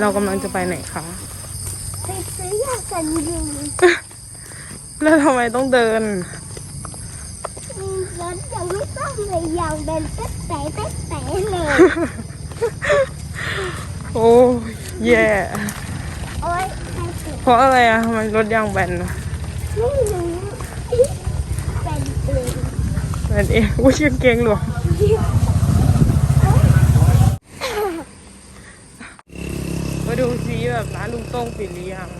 เรากำลังจะไปไหนคะไปซื้อยากันยุงแล้วทำไมต้องเดินรถยังไม่ต้องเลยยาวเดินเต๊ะเป๊ะเป๊ะเลยโอ้ยแย่เพราะอะไรอะทำไมรถยางแบนอะไม่รู้แบนเองแบนเองอุ้ยเกงหลวง ดูซิแบบร้านลุงโต้งปิดหรือยัง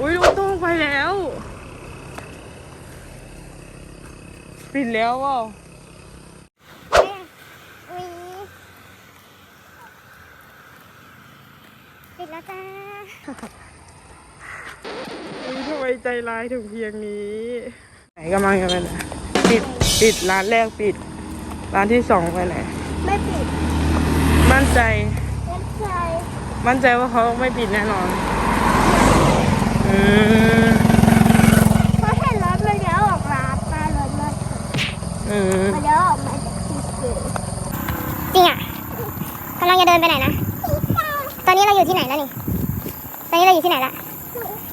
อุ้ยลุงโต้งไปแล้ว ปิดแล้วว่ะวีปิดแล้วจ้าอุ๊ยทำไมใจร้ายถึงเพียงนี้ ไหนกำลังจะไปไหนปิดปิดร้านแรกปิด ร้านที่สองไปไหนไม่ปิด มั่นใจเล่นใจ มั่นใจว่าเขาไม่ปิดแน่นอนอืมเพราะเห็นรถมันเลี้ยวออกมาปลารถรถอืมมันเลี้ยวออกมาจากที่เกิดจริงอะกำลังจะเดินไปไหนนะ ตอนนี้เราอยู่ที่ไหนแล้วนี่ ตอนนี้เราอยู่ที่ไหนละ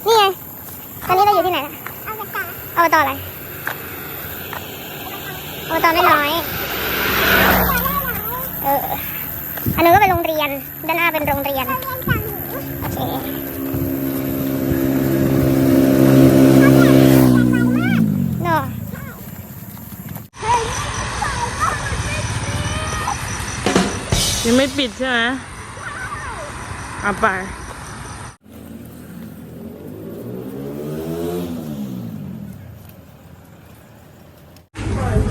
นี่ไง ตอนนี้เราอยู่ที่ไหนละเอาไปตาอบตอะไรอบตไม่น้อย เออ อันนู้นก็เป็นโรงเรียน ด้านหน้าเป็นโรงเรียน โอเคเนอะยังไม่ปิดใช่ไหมเอาไป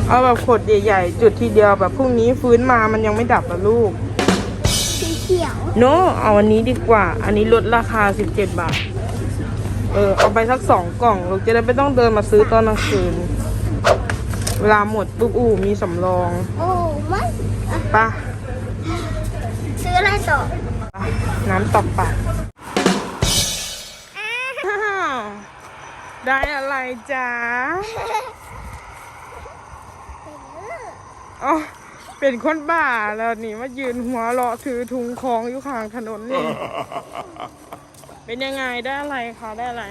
เอาแบบขดใหญ่ๆ จุดทีเดียวแบบพรุ่งนี้ฟื้นมามันยังไม่ดับอะลูก ขียว โนเอาอันนี้ดีกว่า อันนี้ลดราคา 17 บาท เออ เอาไปสักสองกล่องลูกจะได้ไม่ต้องเดินมาซื้อตอนกลางคืน เวลาหมดปุ๊บอู้มีสำรองโอ้ไม่ปะซื้ออะไรต่อปะน้ำตบปากอ้าวได้อะไรจ๊ะอ๋อ เป็นคนบ้าแล้วนี่มายืนหัวเราะถือถุงของอยู่ข้างถนนนี่ เป็นยังไงได้อะไรคะได้อะไร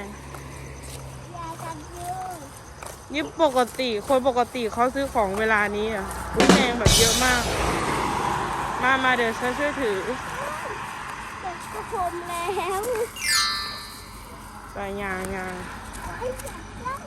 ยากันยุงนี่ปกติคนปกติเขาซื้อของเวลานี้อะคุณแพงแบบเยอะมาก มามาเดี๋ยวฉันช่วยถือเด็กก็พรมแล้วไปยางยางไอ้จับได้ค่ะ